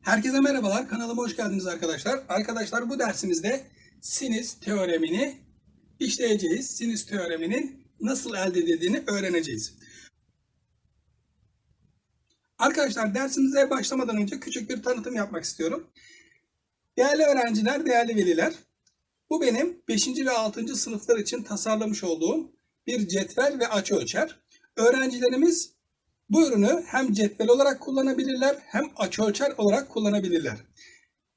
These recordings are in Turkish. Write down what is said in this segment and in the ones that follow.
Herkese merhabalar. Kanalıma hoş geldiniz arkadaşlar. Arkadaşlar bu dersimizde sinüs teoremini işleyeceğiz. Sinüs teoreminin nasıl elde edildiğini öğreneceğiz. Arkadaşlar dersimize başlamadan önce küçük bir tanıtım yapmak istiyorum. Değerli öğrenciler, değerli veliler, bu benim 5. ve 6. sınıflar için tasarlamış olduğum bir cetvel ve açı ölçer. Öğrencilerimiz bu ürünü hem cetvel olarak kullanabilirler hem açıölçer olarak kullanabilirler.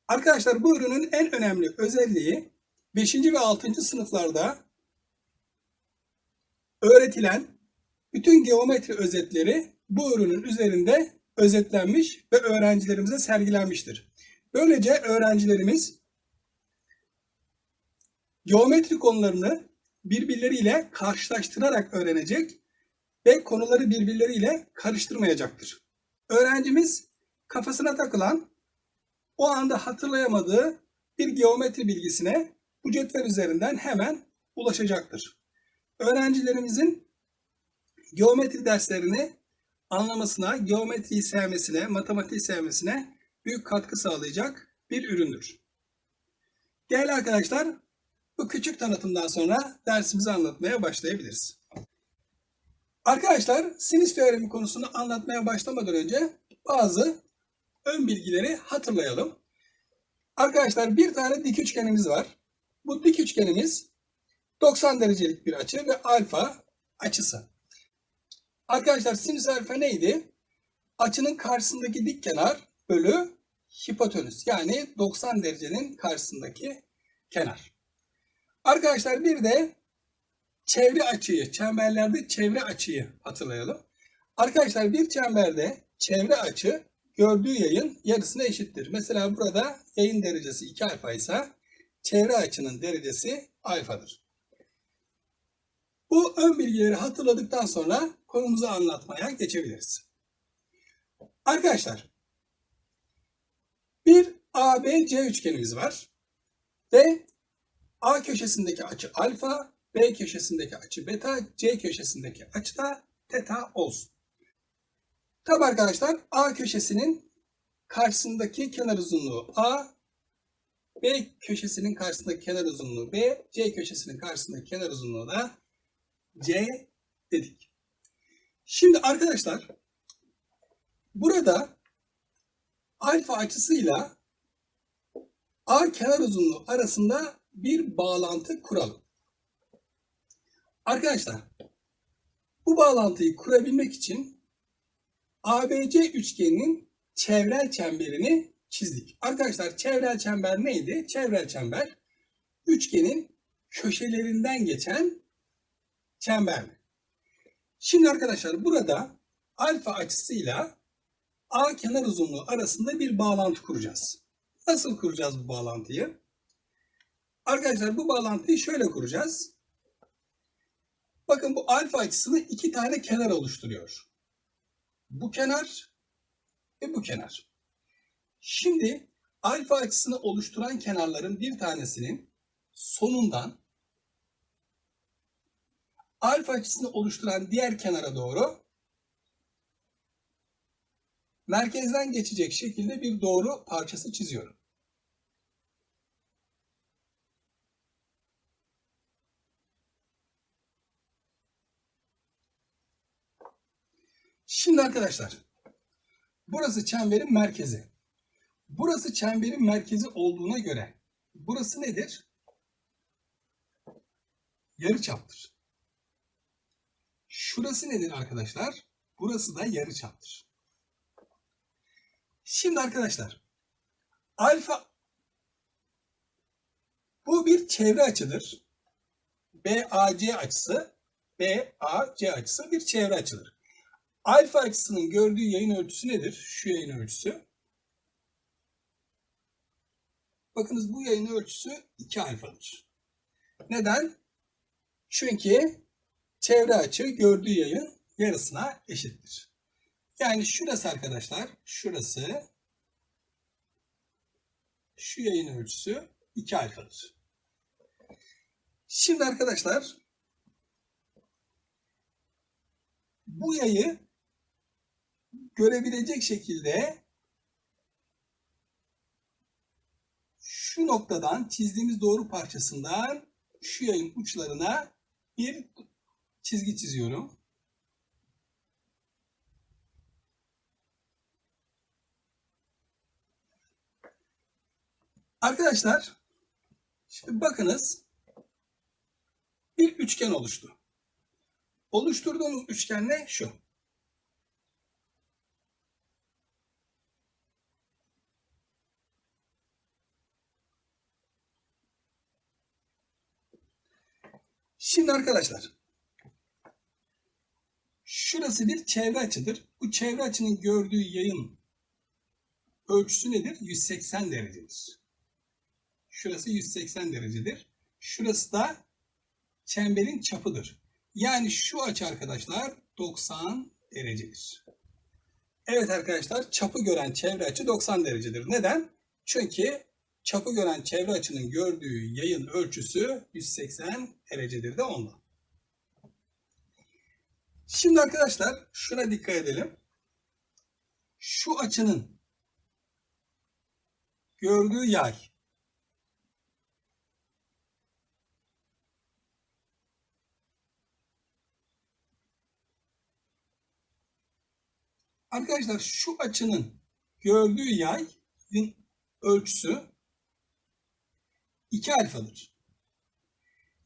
Arkadaşlar bu ürünün en önemli özelliği 5. ve 6. sınıflarda öğretilen bütün geometri özetleri bu ürünün üzerinde özetlenmiş ve öğrencilerimize sergilenmiştir. Böylece öğrencilerimiz geometri konularını birbirleriyle karşılaştırarak öğrenecek ve konuları birbirleriyle karıştırmayacaktır. Öğrencimiz kafasına takılan, o anda hatırlayamadığı bir geometri bilgisine bu cetvel üzerinden hemen ulaşacaktır. Öğrencilerimizin geometri derslerini anlamasına, geometriyi sevmesine, matematiği sevmesine büyük katkı sağlayacak bir üründür. Değerli arkadaşlar, bu küçük tanıtımdan sonra dersimizi anlatmaya başlayabiliriz. Arkadaşlar sinüs teoremi konusunu anlatmaya başlamadan önce bazı ön bilgileri hatırlayalım. Arkadaşlar bir tane dik üçgenimiz var. Bu dik üçgenimiz 90 derecelik bir açı ve alfa açısı. Arkadaşlar sinüs alfa neydi? Açının karşısındaki dik kenar bölü hipotenüs. Yani 90 derecenin karşısındaki kenar. Arkadaşlar bir de çevre açıyı, çemberlerde çevre açıyı hatırlayalım. Arkadaşlar bir çemberde çevre açı gördüğü yayın yarısına eşittir. Mesela burada yayın derecesi 2 alfa ise çevre açının derecesi alfadır. Bu ön bilgileri hatırladıktan sonra konumuzu anlatmaya geçebiliriz. Arkadaşlar bir ABC üçgenimiz var ve A köşesindeki açı alfa, B köşesindeki açı beta, C köşesindeki açı da teta olsun. Tabi arkadaşlar A köşesinin karşısındaki kenar uzunluğu A, B köşesinin karşısındaki kenar uzunluğu B, C köşesinin karşısındaki kenar uzunluğu da C dedik. Şimdi arkadaşlar burada alfa açısıyla A kenar uzunluğu arasında bir bağlantı kuralım. Arkadaşlar bu bağlantıyı kurabilmek için ABC üçgeninin çevrel çemberini çizdik. Arkadaşlar çevrel çember neydi? Çevrel çember üçgenin köşelerinden geçen çember. Şimdi arkadaşlar burada alfa açısıyla A kenar uzunluğu arasında bir bağlantı kuracağız. Nasıl kuracağız bu bağlantıyı? Arkadaşlar bu bağlantıyı şöyle kuracağız. Bakın bu alfa açısını iki tane kenar oluşturuyor. Bu kenar ve bu kenar. Şimdi alfa açısını oluşturan kenarların bir tanesinin sonundan alfa açısını oluşturan diğer kenara doğru merkezden geçecek şekilde bir doğru parçası çiziyorum. Şimdi arkadaşlar, burası çemberin merkezi. Burası çemberin merkezi olduğuna göre burası nedir? Yarıçaptır. Şurası nedir arkadaşlar? Burası da yarıçaptır. Şimdi arkadaşlar, alfa bu bir çevre açıdır. BAC açısı, BAC açısı bir çevre açıdır. Alfa açısının gördüğü yayın ölçüsü nedir? Şu yayın ölçüsü. Bakınız bu yayın ölçüsü 2 alfadır. Neden? Çünkü çevre açı gördüğü yayın yarısına eşittir. Yani şurası arkadaşlar, şurası şu yayın ölçüsü 2 alfadır. Şimdi arkadaşlar bu yayı görebilecek şekilde şu noktadan çizdiğimiz doğru parçasından şu yayın uçlarına bir çizgi çiziyorum. Arkadaşlar şimdi bakınız bir üçgen oluştu. Oluşturduğumuz üçgen ne? Şu. Şimdi arkadaşlar şurası bir çevre açıdır. Bu çevre açının gördüğü yayın ölçüsü nedir? 180 derecedir. Şurası 180 derecedir. Şurası da çemberin çapıdır. Yani şu açı arkadaşlar 90 derecedir. Evet arkadaşlar çapı gören çevre açı 90 derecedir. Neden? Çünkü çapı gören çevre açının gördüğü yayın ölçüsü 180 derecedir de ondan. Şimdi arkadaşlar şuna dikkat edelim. Şu açının gördüğü yay Arkadaşlar şu açının gördüğü yayın ölçüsü 2 alfadır.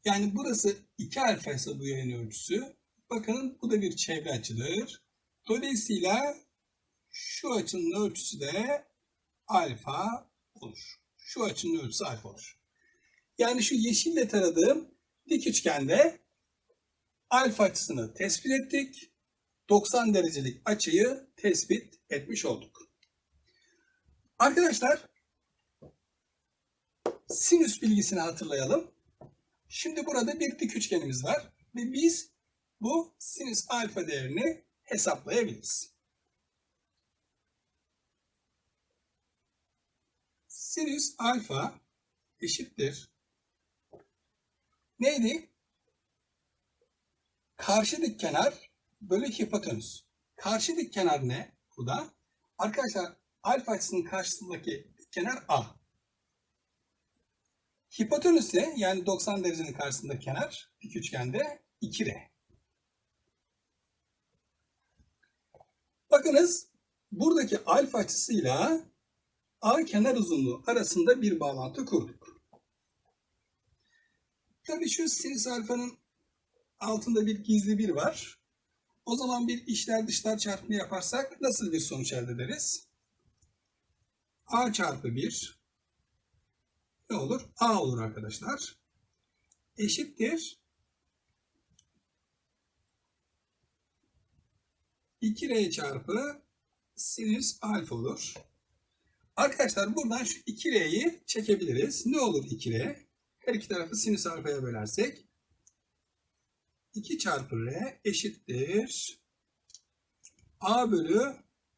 Yani burası 2 alfa ise bu yayın ölçüsü. Bakın bu da bir çevre açıdır. Dolayısıyla şu açının ölçüsü de alfa olur. Şu açının ölçüsü alfa olur. Yani şu yeşille taradığım dik üçgende alfa açısını tespit ettik. 90 derecelik açıyı tespit etmiş olduk. Arkadaşlar sinüs bilgisini hatırlayalım. Şimdi burada bir dik üçgenimiz var ve biz bu sinüs alfa değerini hesaplayabiliriz. Sinüs alfa eşittir. Neydi? Karşı dik kenar bölü hipotenüs. Karşı dik kenar ne? Bu da. Arkadaşlar alfa açısının karşısındaki kenar A. Hipotenüs ne? Yani 90 derecenin karşısındaki kenar dik üçgende 2R. Bakınız buradaki alfa açısıyla A kenar uzunluğu arasında bir bağlantı kurduk. Tabii şu sinüs alfanın altında bir gizli bir var. O zaman bir işler dışlar çarpımı yaparsak nasıl bir sonuç elde ederiz? A çarpı 1 ne olur? A olur arkadaşlar. Eşittir. 2R çarpı sinüs alfa olur. Arkadaşlar buradan şu 2R'yi çekebiliriz. Ne olur 2R? Her iki tarafı sinüs alfaya bölersek 2 çarpı R eşittir. A bölü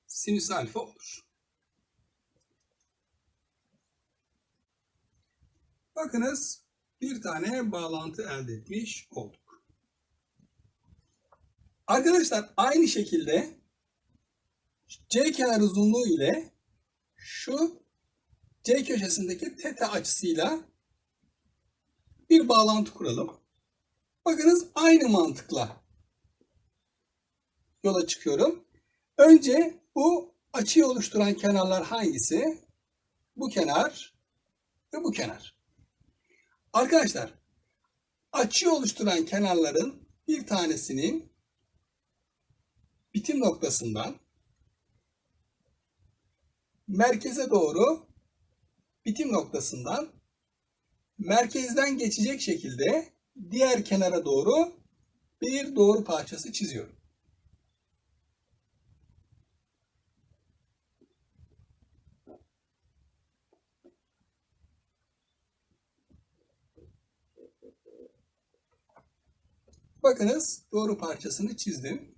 sinüs alfa olur. Bakınız bir tane bağlantı elde etmiş olduk. Arkadaşlar aynı şekilde C kenar uzunluğu ile şu C köşesindeki teta açısıyla bir bağlantı kuralım. Bakınız aynı mantıkla yola çıkıyorum. Önce bu açıyı oluşturan kenarlar hangisi? Bu kenar ve bu kenar. Arkadaşlar açıyı oluşturan kenarların bir tanesinin bitim noktasından merkeze doğru bitim noktasından merkezden geçecek şekilde diğer kenara doğru bir doğru parçası çiziyorum. Bakınız doğru parçasını çizdim.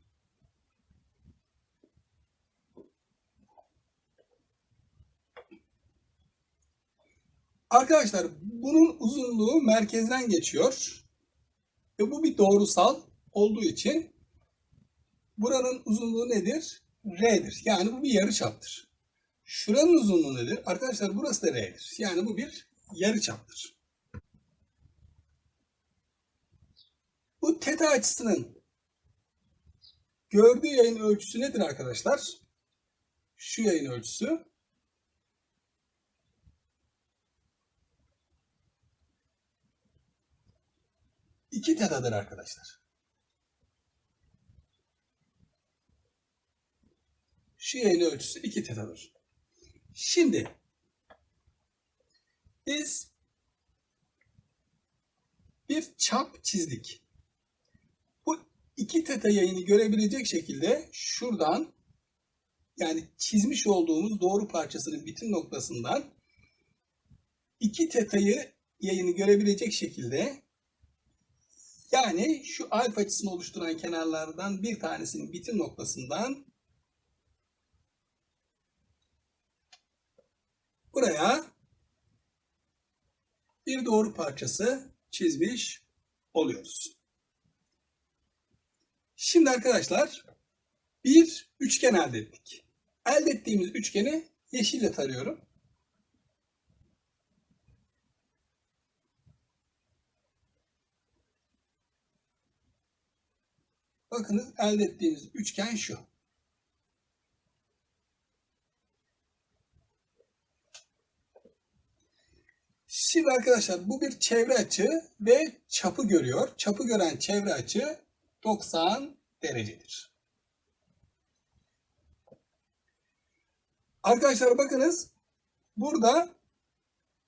Arkadaşlar bunun uzunluğu merkezden geçiyor. Ve bu bir doğrusal olduğu için buranın uzunluğu nedir? R'dir. Yani bu bir yarıçaptır. Şuranın uzunluğu nedir? Arkadaşlar burası da R'dir. Yani bu bir yarıçaptır. Bu teta açısının gördüğü yayın ölçüsü nedir arkadaşlar? Şu yayın ölçüsü. İki tetadır arkadaşlar. Şu yayın ölçüsü 2 tetadır. Şimdi biz bir çap çizdik. Bu 2 teta yayını görebilecek şekilde şuradan yani çizmiş olduğumuz doğru parçasının bitim noktasından 2 tetayı yayını görebilecek şekilde yani şu alfa açısını oluşturan kenarlardan bir tanesinin bitim noktasından buraya bir doğru parçası çizmiş oluyoruz. Şimdi arkadaşlar bir üçgen elde ettik. Elde ettiğimiz üçgeni yeşille tarıyorum. Bakınız elde ettiğimiz üçgen şu. Şimdi arkadaşlar bu bir çevre açı ve çapı görüyor. Çapı gören çevre açı 90 derecedir. Arkadaşlar bakınız burada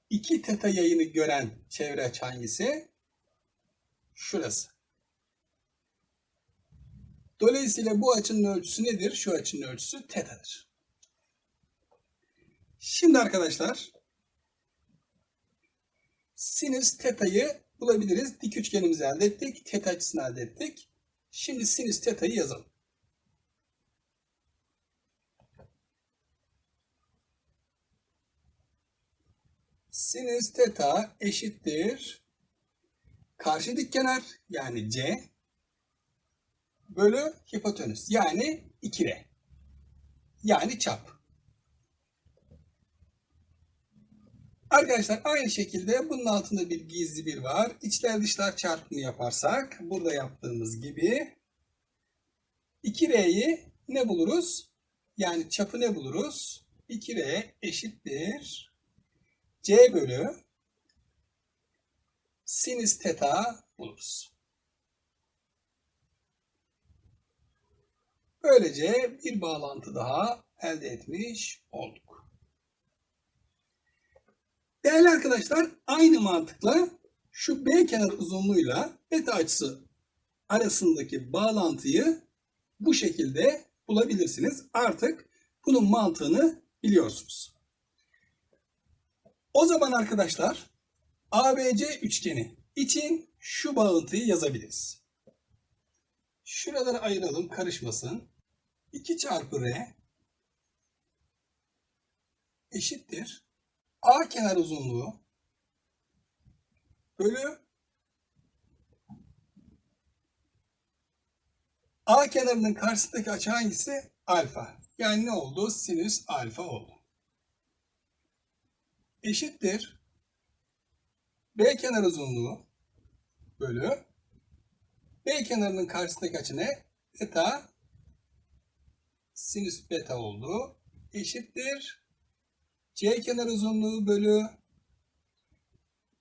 2 teta yayını gören çevre açı hangisi? Şurası. Dolayısıyla bu açının ölçüsü nedir? Şu açının ölçüsü tetadır. Şimdi arkadaşlar sinüs teta'yı bulabiliriz. Dik üçgenimizi elde ettik. Teta açısını elde ettik. Şimdi sinüs teta'yı yazalım. Sinüs teta eşittir. Karşı dik kenar yani C bölü hipotenüs yani 2R. Yani çap. Arkadaşlar aynı şekilde bunun altında bir gizli bir var. İçler dışlar çarpımı yaparsak burada yaptığımız gibi 2R'yi ne buluruz? Yani çapı ne buluruz? 2R eşittir C bölü sinüs teta buluruz. Böylece bir bağlantı daha elde etmiş olduk. Değerli arkadaşlar aynı mantıkla şu B kenar uzunluğuyla beta açısı arasındaki bağlantıyı bu şekilde bulabilirsiniz. Artık bunun mantığını biliyorsunuz. O zaman arkadaşlar ABC üçgeni için şu bağıntıyı yazabiliriz. Şuraları ayıralım karışmasın. 2 çarpı R eşittir A kenar uzunluğu bölü A kenarının karşısındaki açı hangisi? Alfa. Yani ne oldu? Sinüs alfa oldu. Eşittir. B kenar uzunluğu bölü B kenarının karşısındaki açı ne? Beta sinüs beta oldu. Eşittir. C kenar uzunluğu bölü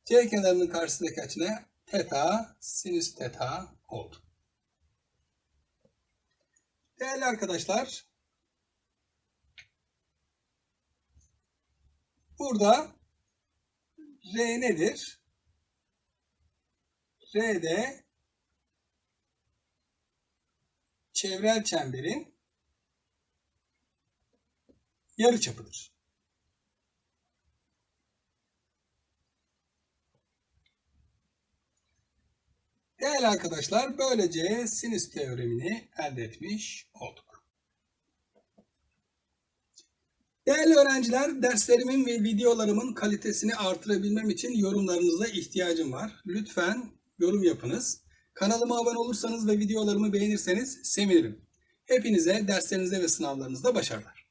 C kenarının karşısındaki açı ne? Teta sinüs teta oldu. Değerli arkadaşlar burada R nedir? R de çevrel çemberin yarıçapıdır. Değerli arkadaşlar böylece sinüs teoremini elde etmiş olduk. Değerli öğrenciler, derslerimin ve videolarımın kalitesini artırabilmem için yorumlarınıza ihtiyacım var. Lütfen yorum yapınız. Kanalıma abone olursanız ve videolarımı beğenirseniz sevinirim. Hepinize derslerinizde ve sınavlarınızda başarılar.